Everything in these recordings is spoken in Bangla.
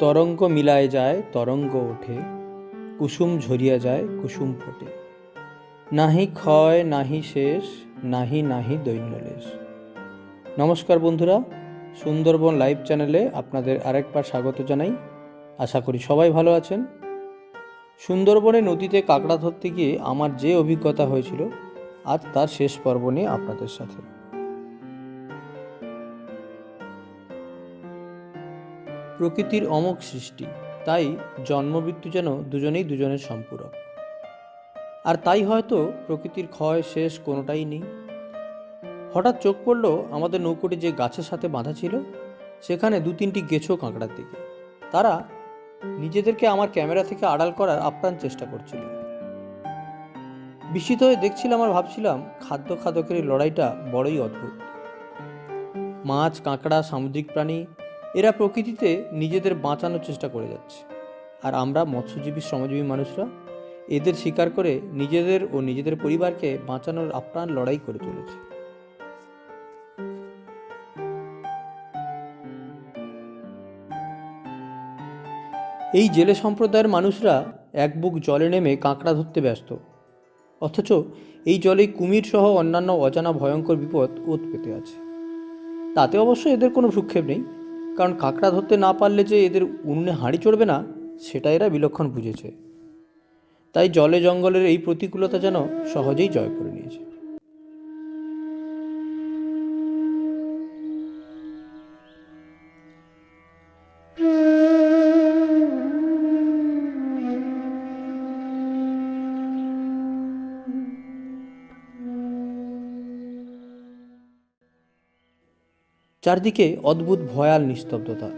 তরঙ্গ মিলায় যায়, তরঙ্গ ওঠে। কুসুম ঝরিয়া যায়, কুসুম ফোটে। নাহি ক্ষয়, নাহি শেষ, নাহি নাহি দৈন্যলেশ নমস্কার বন্ধুরা, সুন্দরবন লাইভ চ্যানেলে আপনাদের আরেকবার স্বাগত জানাই। আশা করি সবাই ভালো আছেন। সুন্দরবনে নদীতে কাঁকড়া ধরতে গিয়ে আমার যে অভিজ্ঞতা হয়েছিল, আজ তার শেষ পর্ব নিয়ে আপনাদের সাথে। প্রকৃতির অমোঘ সৃষ্টি, তাই জন্মমৃত্যু যেন দুজনেই দুজনের সম্পূরক। আর তাই হয়তো প্রকৃতির ক্ষয় শেষ কোনোটাই নেই। হঠাৎ চোখ পড়ল আমাদের নৌকোটি যে গাছের সাথে বাঁধা ছিল, সেখানে দু তিনটি গেছো কাঁকড়ার দিকে। তারা নিজেদেরকে আমার ক্যামেরা থেকে আড়াল করার আপ্রাণ চেষ্টা করছিল। বিস্মিত হয়ে দেখছিলাম আর ভাবছিলাম, খাদ্য খাদকের লড়াইটা বড়ই অদ্ভুত। মাছ, কাঁকড়া, সামুদ্রিক প্রাণী এরা প্রকৃতিতে নিজেদের বাঁচানোর চেষ্টা করে যাচ্ছে। আর আমরা মৎস্যজীবী, শ্রমজীবী মানুষরা এদের শিকার করে নিজেদের ও নিজেদের পরিবারকে বাঁচানোর আপ্রাণ লড়াই করে চলেছে। এই জেলে সম্প্রদায়ের মানুষরা এক বুক জলে নেমে কাঁকড়া ধরতে ব্যস্ত। অথচ এই জলে কুমির সহ অন্যান্য অজানা ভয়ঙ্কর বিপদ ওত পেতে আছে। তাতে অবশ্য এদের কোনো ভ্রুক্ষেপ নেই। কারণ কাঁকড়া ধরতে না পারলে যে এদের উনুনে হাঁড়ি চড়বে না, সেটা এরা বিলক্ষণ বুঝেছে। তাই জলে জঙ্গলের এই প্রতিকূলতা যেন সহজেই জয় করে চারদিকে অদ্ভুত ভয়াল নিস্তব্ধতা।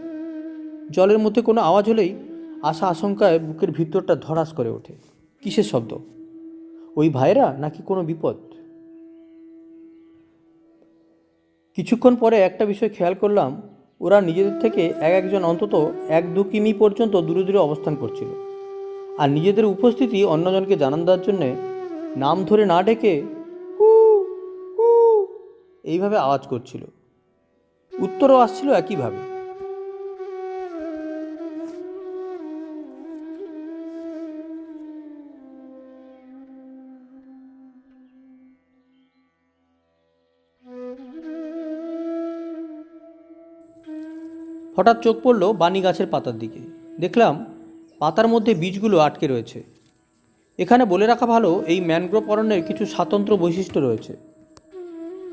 জলের মধ্যে কোনো আওয়াজ হলেই আশা আশঙ্কায় বুকের ভিতরটা ধরাস করে ওঠে। কিসের শব্দ? ওই ভাইরা নাকি কোনো বিপদ? কিছুক্ষণ পরে একটা বিষয় খেয়াল করলাম, ওরা নিজেদের থেকে এক একজন অন্তত এক দু কিমি পর্যন্ত দূরে দূরে অবস্থান করছিল। আর নিজেদের উপস্থিতি অন্যজনকে জানান দেওয়ার জন্যে নাম ধরে না ডেকে এইভাবে আওয়াজ করছিল। উত্তরও আসছিল একইভাবে। হঠাৎ চোখ পড়ল বানি গাছের পাতার দিকে। দেখলাম পাতার মধ্যে বীজগুলো আটকে রয়েছে। এখানে বলে রাখা ভালো, এই ম্যানগ্রোভ অরণ্যের কিছু স্বাতন্ত্র বৈশিষ্ট্য রয়েছে।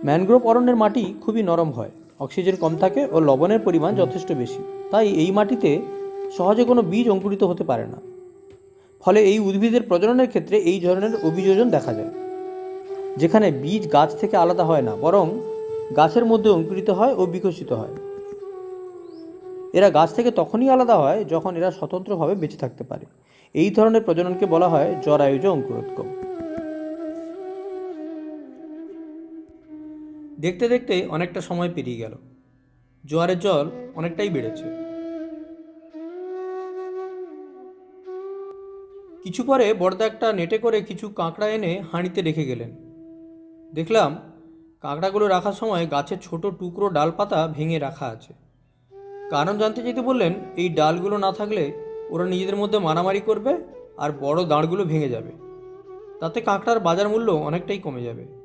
ম্যানগ্রোভ অরণ্যের মাটি খুবই নরম হয়। অক্সিজেন কম থাকে ও লবণের পরিমাণ যথেষ্ট বেশি। তাই এই মাটিতে সহজে কোনো বীজ অঙ্কুরিত হতে পারে না। ফলে এই উদ্ভিদের প্রজননের ক্ষেত্রে এই ধরনের অভিযোজন দেখা যায়। যেখানে বীজ গাছ থেকে আলাদা হয় না, বরং গাছের মধ্যে অঙ্কুরিত হয় ও বিকশিত হয়। এরা গাছ থেকে তখনই আলাদা হয় যখন এরা স্বতন্ত্রভাবে বেঁচে থাকতে পারে। এই ধরনের প্রজননকে বলা হয় জরায়ুজ অঙ্কুরোদ্গম। দেখতে দেখতে অনেকটা সময় পেরিয়ে গেল। জোয়ারের জল অনেকটাই বেড়েছে। কিছু পরে বড়দা একটা নেটে করে কিছু কাঁকড়া এনে হাঁড়িতে রেখে গেলেন। দেখলাম কাঁকড়াগুলো রাখার সময় গাছের ছোট টুকরো ডালপাতা ভেঙে রাখা আছে। কারণ জানতে যেতে বললেন, এই ডালগুলো না থাকলে ওরা নিজেদের মধ্যে মারামারি করবে আর বড় দাঁড়গুলো ভেঙে যাবে। তাতে কাঁকড়ার বাজার মূল্য অনেকটাই কমে যাবে।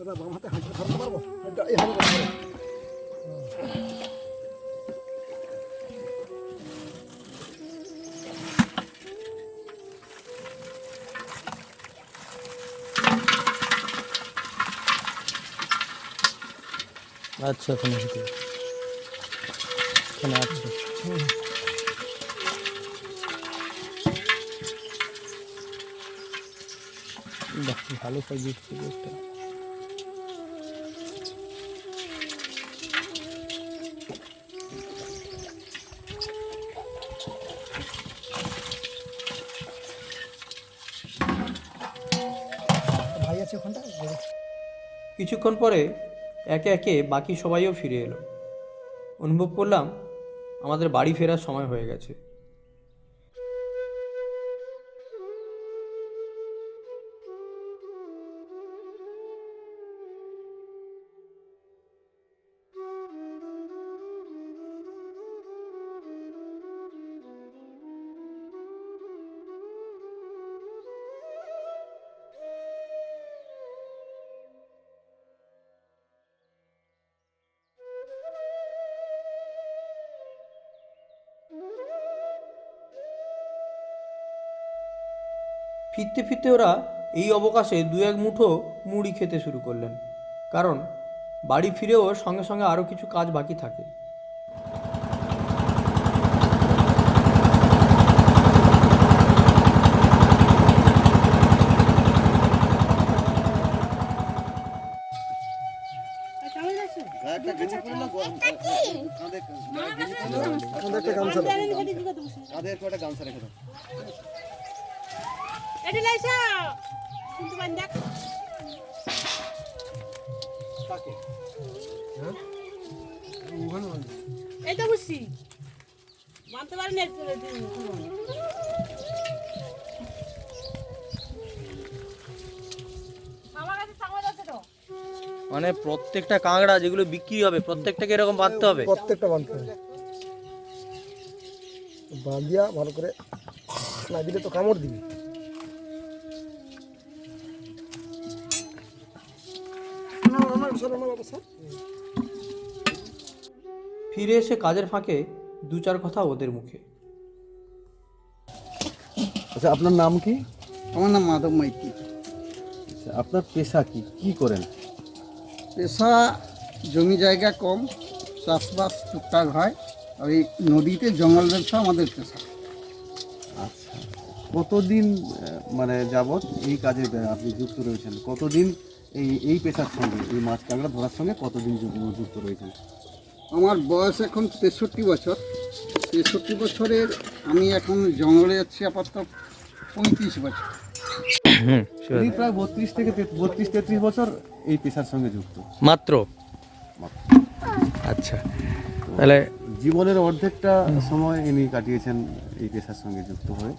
দাদা বাম হাতে হাঁটতে ধরতে পারব হাঁটতে এই হাতে ধরতে পারব। আচ্ছা ওখানে ভিতরে এখানে আছে বাহ, ভালো সাইজ ছিল একটা ভাই আছে কিছুক্ষণ পরে একে একে বাকি সবাইও ফিরে এলো। অনুভব করলাম আমাদের বাড়ি ফেরার সময় হয়ে গেছে। ফিরতে ফিরতে ওরা এই অবকাশে দু এক মুঠো মুড়ি খেতে শুরু করলেন। কারণ বাড়ি ফিরেও সঙ্গে সঙ্গে আরও কিছু কাজ বাকি থাকে। মানে প্রত্যেকটা কাঁকড়া যেগুলো বিক্রি হবে প্রত্যেকটাকে এরকম বাঁধতে হবে? প্রত্যেকটা বাঁধতে হবে। বাঁধিয়া ভালো করে না দিলে তো কামড় দিবি। ফিরে এসে কাজের ফাঁকে দু চার কথা ওদের মুখে। আচ্ছা আপনার নাম কি? আমার নাম মাধব মাইতি আচ্ছা, আপনার পেশা কি? কি করেন? পেশা জমি জায়গা কম চাষবাস টুকটাক হয় আর এই নদীতে জঙ্গল ব্যবসা আমাদের পেশা। আচ্ছা কতদিন মানে যাবৎ এই কাজে আপনি যুক্ত রয়েছেন? কতদিন এই এই পেশার সঙ্গে এই মাছ কাঁকড়া ধরার সঙ্গে কতদিন যুক্ত- যুক্ত রয়েছেন? আমার বয়স এখন তেষট্টি বছর। তেষট্টি বছরের আমি এখন জঙ্গলে যাচ্ছি আপাতত পঁয়ত্রিশ বছর। উনি প্রায় বত্রিশ থেকে বত্রিশ তেত্রিশ বছর এই পেশার সঙ্গে যুক্ত। মাত্র? আচ্ছা। তাহলে জীবনের অর্ধেকটা সময় ইনি কাটিয়েছেন এই পেশার সঙ্গে যুক্ত হয়ে।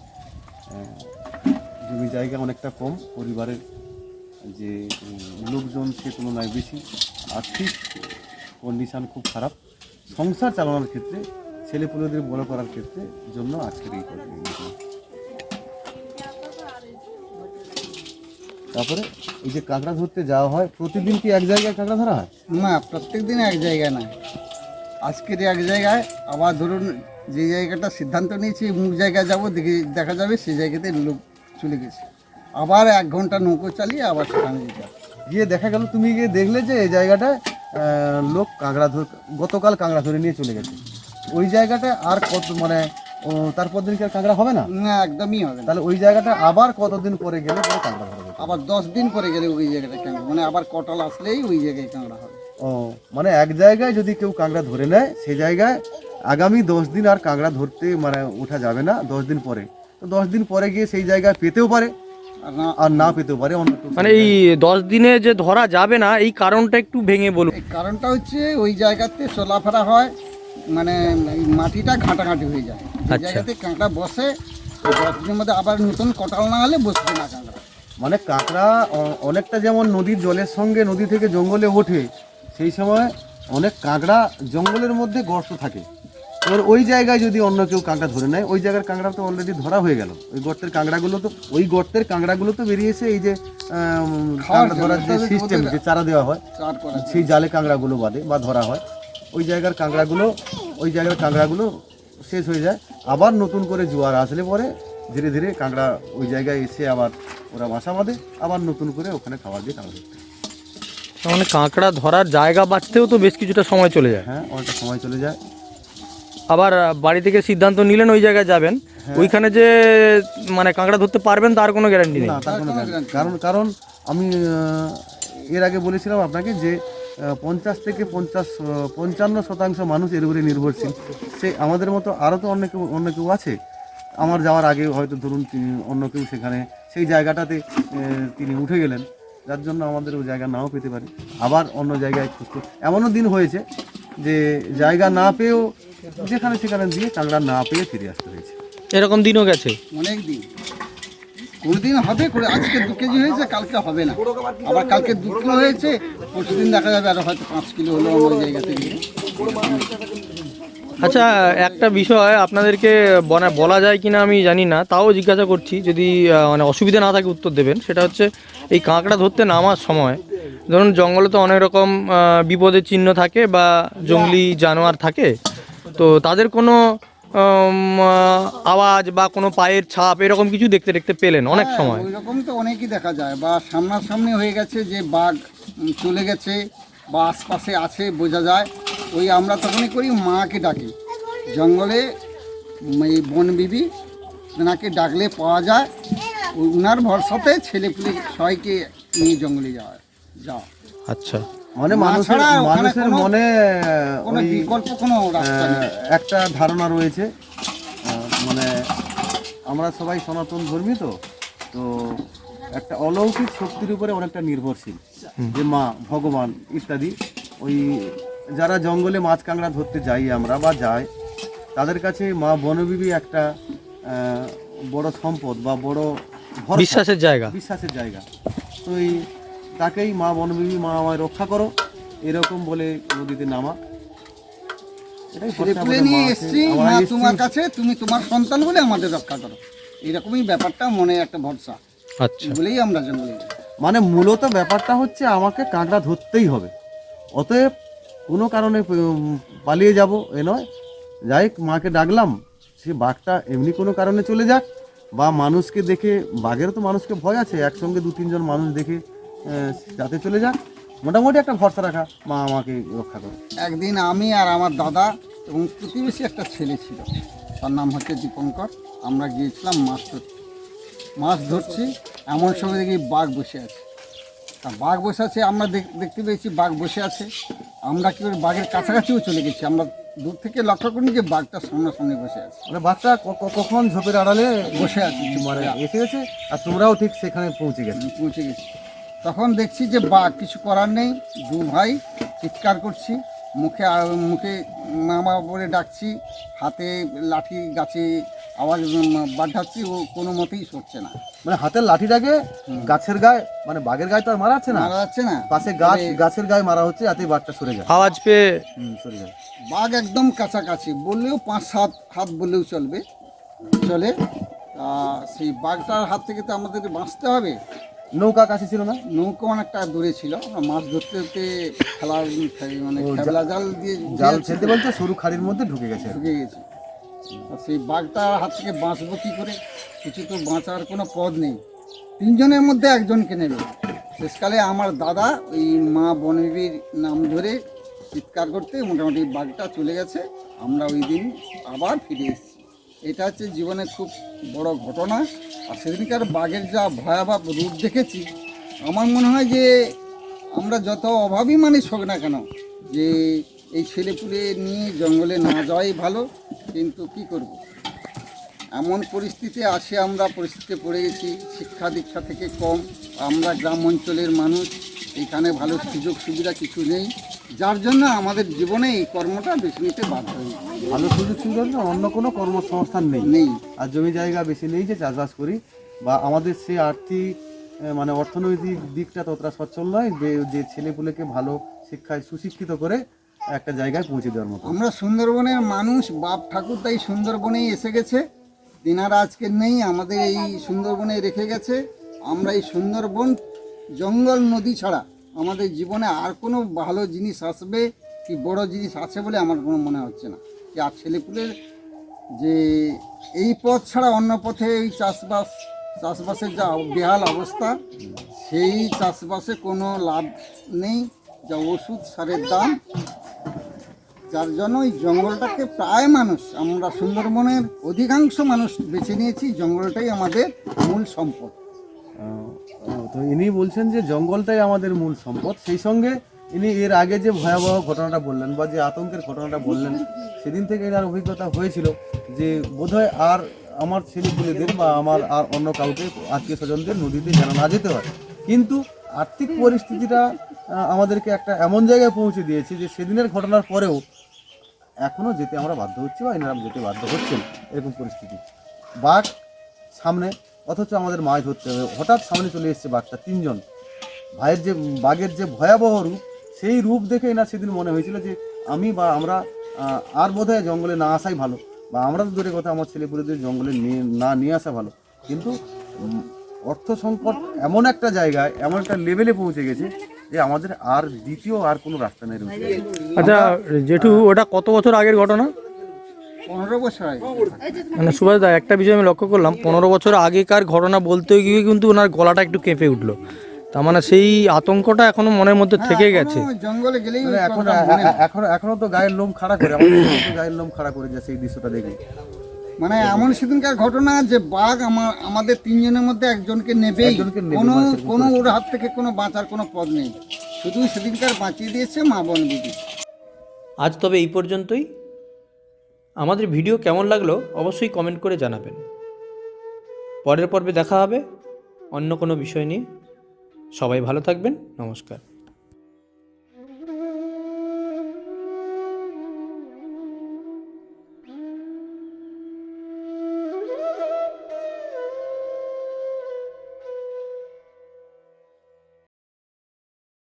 জমি জায়গা অনেকটা কম পরিবারের যে লোকজন সে তুলনায় বেশি। আর্থিক কন্ডিশন খুব খারাপ। সংসার চালানোর ক্ষেত্রে ছেলেপুলেদের বড় করার ক্ষেত্রে জন্য আজকের এই তারপরে এই যে কাঁকড়া ধরতে যাওয়া হয় প্রতিদিন কি এক জায়গায় কাঁকড়া ধরা হয়? না প্রত্যেক দিন এক জায়গায় না। আজকের এক জায়গায় আবার ধরুন যে জায়গাটা সিদ্ধান্ত নিয়েছি মুখ জায়গায় যাব দেখে দেখা যাবে সেই জায়গাতে লোক চলে গেছে। আবার এক ঘণ্টা নৌকো চালিয়ে আবার সেখানে যেতে গিয়ে দেখা গেল তুমি গিয়ে দেখলে যে এই জায়গাটায় আহ, লোক কাঁকড়া ধর গতকাল কাঁকড়া ধরে নিয়ে চলে গেছে। ওই জায়গাটা আর কত মানে তারপর দিন কি আর কাঁকড়া হবে না? না একদমই হবে তাহলে ওই জায়গাটা আবার কতদিন পরে গেলে পরে কাঁকড়া যাবে আবার দশ দিন পরে গেলে ওই জায়গাটা কাঁকড়া মানে আবার কটল আসলেই ওই জায়গায় কাঁকড়া হবে। ও মানে এক জায়গায় যদি কেউ কাঁকড়া ধরে নেয় সেই জায়গায় আগামী দশ দিন আর কাঁকড়া ধরতে মানে ওঠা যাবে না দশ দিন পরে। তো দশ দিন পরে গিয়ে সেই জায়গায় পেতেও পারে আর না আর না পেতেও পারে অন্য মানে এই দশ দিনে যে ধরা যাবে না এই কারণটা একটু ভেঙে বলুন। কারণটা হচ্ছে ওই জায়গাতে চলাফেরা হয় মানে এই মাটিটা ঘাঁটাঘাঁটি হয়ে যায়। আচ্ছা। জায়গাতে কাঁকড়া বসে দশ দিনের মধ্যে আবার নতুন কটাল না হলে বসবে না কাঁকড়া। মানে কাঁকড়া অনেকটা যেমন নদীর জলের সঙ্গে নদী থেকে জঙ্গলে ওঠে সেই সময় অনেক কাঁকড়া জঙ্গলের মধ্যে গর্ত থাকে। এবার ওই জায়গায় যদি অন্য কেউ কাঁকড়া ধরে নেয় ওই জায়গার কাঁকড়া তো অলরেডি ধরা হয়ে গেল। ওই গর্তের কাঁকড়াগুলো তো ওই গর্তের কাঁকড়াগুলো তো বেরিয়েছে এই যে কাঁকড়া ধরার যে সিস্টেম যে চারা দেওয়া হয়। সেই জালে কাঁকড়াগুলো বাদে বা ধরা হয়। ওই জায়গার কাঁকড়াগুলো ওই জায়গার কাঁকড়াগুলো শেষ হয়ে যায়। আবার নতুন করে জোয়ার আসলে পরে ধীরে ধীরে কাঁকড়া ওই জায়গায় এসে আবার ওরা বাসা বাঁধে আবার নতুন করে ওখানে খাবার দিয়ে কাঁকড়া ধরতে মানে কাঁকড়া ধরার জায়গা বাঁচতেও তো বেশ কিছুটা সময় চলে যায়। হ্যাঁ অনেকটা সময় চলে যায়। আবার বাড়ি থেকে সিদ্ধান্ত নিলেন ওই জায়গায় যাবেন। ওইখানে যে মানে কাঁকড়া ধরতে পারবেন তার কোনো গ্যারান্টি নেই। না তার কোনো কারণ কারণ আমি এর আগে বলেছিলাম আপনাকে যে পঞ্চাশ থেকে পঞ্চাশ পঞ্চান্ন শতাংশ মানুষ এর উপরে নির্ভরশীল। সে আমাদের মতো আরও তো অন্য কেউ অন্য কেউ আছে। আমার যাওয়ার আগে হয়তো ধরুন তিনি অন্য কেউ সেখানে সেই জায়গাটাতে তিনি উঠে গেলেন। যার জন্য আমাদের ওই জায়গা নাও পেতে পারে। আবার অন্য জায়গায় খুঁজ করতে- এমনও দিন হয়েছে যে জায়গা না পেয়েও যেখানে সেখানে দিয়ে কাঁকড়া না পেয়ে ফিরে আসতে হয়েছে। এরকম দিনও গেছে? অনেক দিন। কোনদিন হবে করে আজকে দু কেজি হয়েছে কালকে হবে না। আবার কালকে দু কিলো হয়েছে পরশু দিন দেখা যাবে আরও হয়তো পাঁচ কিলো হলো অন্য জায়গাতে গিয়ে। আচ্ছা একটা বিষয় আপনাদেরকে বলা যায় কিনা আমি জানি না তাও জিজ্ঞাসা করছি যদি মানে অসুবিধা না থাকে উত্তর দেবেন সেটা হচ্ছে এই কাঁকড়া ধরতে নামার সময় ধরুন জঙ্গলে তো অনেক রকম বিপদের চিহ্ন থাকে বা জঙ্গলি জানোয়ার থাকে তো তাদের কোনো আওয়াজ বা কোনো পায়ের ছাপ এরকম কিছু দেখতে দেখতে পেলেন অনেক হ্যাঁ, সময়? ওই রকম তো অনেকই দেখা যায় বা সামনাসামনি হয়ে গেছে যে বাঘ চলে গেছে বা আশপাশে আছে বোঝা যায় ওই আমরা তখনই করি মাকে ডাকি। জঙ্গলে এই বনবিবি ওনাকে ডাকলে পাওয়া যায় ও- ওনার ভরসাতে ছেলে ছেলেপুলে সবাইকে নিয়ে জঙ্গলে যাওয়া যাওয়া। আচ্ছা। মানে মানুষের মানুষের মনে কোনো বিকল্প কোনো রাস্তা নেই। একটা ধারণা রয়েছে। মানে আমরা সবাই সনাতন ধর্মী তো তো একটা অলৌকিক শক্তির উপরে অনেকটা নির্ভরশীল। যে মা ভগবান ইত্যাদি ওই যারা জঙ্গলে মাছ কাঁকড়া ধরতে যাই আমরা বা যাই তাদের কাছে মা বনবিবি একটা বড় সম্পদ বা বড়। বিশ্বাসের জায়গা। বিশ্বাসের জায়গা। তো এই তাকেই মা বনবিবি মা আমায় রক্ষা করো এরকম বলে নদীতে নামা। এটাই ভরসা ছেলেপুলে আমাদের নিয়ে এসছি মা তোমার কাছে তুমি তোমার সন্তান বলে আমাদের রক্ষা করো। এরকমই ব্যাপারটা মনে একটা ভরসা। আচ্ছা। বলেই আমরা জঙ্গলে। মানে মূলত ব্যাপারটা হচ্ছে আমাকে কাঁকড়া ধরতেই হবে। অতএব কোনো কারণে পালিয়ে যাব, এ নয়। যাই মাকে ডাকলাম, সে বাঘটা এমনি কোনো কারণে চলে যাক, বা মানুষকে দেখে, বাঘেরও তো মানুষকে ভয় আছে, একসঙ্গে দু তিনজন মানুষ দেখে যাতে চলে যাক। মোটামুটি একটা ভরসা রাখা, মা আমাকে রক্ষা করে একদিন আমি আর আমার দাদা এবং প্রতিবেশী একটা ছেলে ছিল, তার নাম হচ্ছে দীপঙ্কর। আমরা গিয়েছিলাম মাছ ধরতে। মাছ ধরছি, এমন সময় দেখি বাঘ বসে আছে। বাঘ বসে আছে আমরা দেখ- দেখতে পেয়েছি বাঘ বসে আছে। আমরা কি করে বাঘের কাছাকাছিও চলে গেছি? আমরা দূর থেকে লক্ষ্য করি যে বাঘটা সামনাসামনি বসে আছে। মানে বাঘটা কখন ঝোপের আড়ালে বসে আছে। মানে এসে গেছে আর তোমরাও ঠিক সেখানে পৌঁছে গেছে। পৌঁছে গেছি। তখন দেখছি যে বাঘ কিছু করার নেই। দু ভাই চিৎকার করছি মুখে মুখে মামা বলে ডাকছি হাতে লাঠি গাছে আওয়াজ বাঁধাচ্ছি ও কোনো মতেই সরছে না। মানে হাতের লাঠিটাকে গাছের গায়ে মানে বাঘের গায়ে তো আর মারা যাচ্ছে না? মারা যাচ্ছে না। পাশে গাছ গাছের গায়ে মারা হচ্ছে যাতে বাঘটা সরে যায়। আওয়াজ পেয়ে সরে যায়। বাঘ একদম কাছাকাছি বললেও পাঁচ সাত হাত বললেও চলবে চলে। সেই বাঘটার হাত থেকে তো আমাদের বাঁচতে হবে। নৌকা কাছে ছিল না? নৌকো অনেকটা দূরে ছিল আমরা মাছ ধরতে ধরতে খেলা মানে খেলা জাল দিয়ে জাল। ফেলতে বলতে সরু খাড়ির মধ্যে ঢুকে গেছে। ঢুকে গেছি। আর সেই বাঘটার হাত থেকে বাঁচবো কী করে? কিছু তো বাঁচার কোনো পথ নেই। তিনজনের মধ্যে একজনকে নেবে। শেষকালে আমার দাদা ওই মা বনবিবির নাম ধরে চিৎকার করতে মোটামুটি বাঘটা চলে গেছে। আমরা ওই দিন আবার ফিরে এসেছি। এটা হচ্ছে জীবনের খুব বড় ঘটনা। আর সেদিনকার বাঘের যা ভয়াবহ রূপ দেখেছি, আমার মনে হয় যে আমরা যত অভাবী মানুষ হোক না কেন, যে এই ছেলেপুলে নিয়ে জঙ্গলে না যাওয়াই ভালো। কিন্তু কি করব। এমন পরিস্থিতি আসে আমরা পরিস্থিতিতে পড়ে গেছি শিক্ষা দীক্ষা থেকে কম আমরা গ্রাম অঞ্চলের মানুষ এখানে ভালো সুযোগ সুবিধা কিছু নেই যার জন্য আমাদের জীবনে এই কর্মটা বেছে নিতে বাধ্য হই ভালো সুযোগ সুবিধা অন্য কোনো কর্মসংস্থান নেই। নেই। আর জমি জায়গা বেশি নেই যে চাষবাস করি বা আমাদের সেই আর্থিক মানে অর্থনৈতিক দিকটা ততটা সচ্ছল নয় যে যে ছেলেপুলেকে ভালো শিক্ষায় সুশিক্ষিত করে একটা জায়গায় পৌঁছে দেওয়ার মতো। আমরা সুন্দরবনের মানুষ, বাপ ঠাকুর তাই সুন্দরবনেই এসে গেছে। দিনারা আজকে নেই, আমাদের এই সুন্দরবনে রেখে গেছে। আমরা এই সুন্দরবন জঙ্গল নদী ছাড়া আমাদের জীবনে আর কোনো ভালো জিনিস আসবে কি বড় জিনিস আছে বলে আমার কোনো মনে হচ্ছে না। যে আর ছেলেপুলের যে এই পথ ছাড়া অন্য পথে এই চাষবাস, চাষবাসের যা বেহাল অবস্থা, সেই চাষবাসে কোনো লাভ নেই। যা ওষুধ সারের দাম যার জন্য এই জঙ্গলটাকে প্রায় মানুষ, আমরা সুন্দরবনের অধিকাংশ মানুষ বেছে নিয়েছি, জঙ্গলটাই আমাদের মূল সম্পদ। তো ইনি বলছেন যে জঙ্গলটাই আমাদের মূল সম্পদ। সেই সঙ্গে ইনি এর আগে যে ভয়াবহ ঘটনাটা বললেন বা যে আতঙ্কের ঘটনাটা বললেন, সেদিন থেকে এনার অভিজ্ঞতা হয়েছিল যে বোধহয় আর আমার ছেলেপুলেদের বা আমার আর অন্য কাউকে আত্মীয় স্বজনদের নদীতে যেন না যেতে হয়। কিন্তু আর্থিক পরিস্থিতিটা আমাদেরকে একটা এমন জায়গায় পৌঁছে দিয়েছে যে সেদিনের ঘটনার পরেও এখনও যেতে আমরা বাধ্য হচ্ছি বা এনারা যেতে বাধ্য হচ্ছেন এরকম পরিস্থিতি। বাঘ সামনে, অথচ আমাদের মাছ ধরতে হবে। হঠাৎ সামনে চলে এসেছে বাঘটা, তিনজন। ভাইয়ের যে, বাঘের যে ভয়াবহ রূপ, সেই রূপ দেখে এনার সেদিন মনে হয়েছিল যে আমি বা আমরা আর বোধহয় জঙ্গলে না আসাই ভালো, বা আমরা তো দূরে কথা, আমার ছেলেপুলেদের জঙ্গলে নিয়ে, না নিয়ে আসা ভালো। কিন্তু অর্থ সংকট এমন একটা জায়গায়, এমন একটা লেভেলে পৌঁছে গেছে যে আমাদের আর দ্বিতীয় আর কোনো রাস্তা নেই আচ্ছা জেঠু ওটা কত বছর আগের ঘটনা? পনেরো বছর আগে। মানে সুভাষ দা একটা বিষয় আমি লক্ষ্য করলাম পনেরো বছর আগেকার ঘটনা বলতে গিয়ে কিন্তু ওনার গলাটা একটু কেঁপে উঠল। তার মানে সেই আতঙ্কটা এখনও মনের মধ্যে থেকে গেছে। এখনও জঙ্গলে গেলেই মানে এখন এখনও এখনও তো গায়ের লোম খাড়া করে আমাদের গায়ের লোম খাড়া করে যাচ্ছে এই দৃশ্যটা দেখে। মানে এমন সেদিনকার ঘটনা যে বাঘ আমার আমাদের তিনজনের মধ্যে একজনকে নেবেই। নেবে, কোনো কোনো ওর হাত থেকে কোনো বাঁচার কোনো পথ নেই। শুধু সেদিনকার বাঁচিয়ে দিয়েছে মা বন দিদি। আজ তবে এই পর্যন্তই। আমাদের ভিডিও কেমন লাগল অবশ্যই কমেন্ট করে জানাবেন। পরের পর্বে দেখা হবে অন্য কোনো বিষয় নিয়ে। সবাই ভালো থাকবেন। নমস্কার।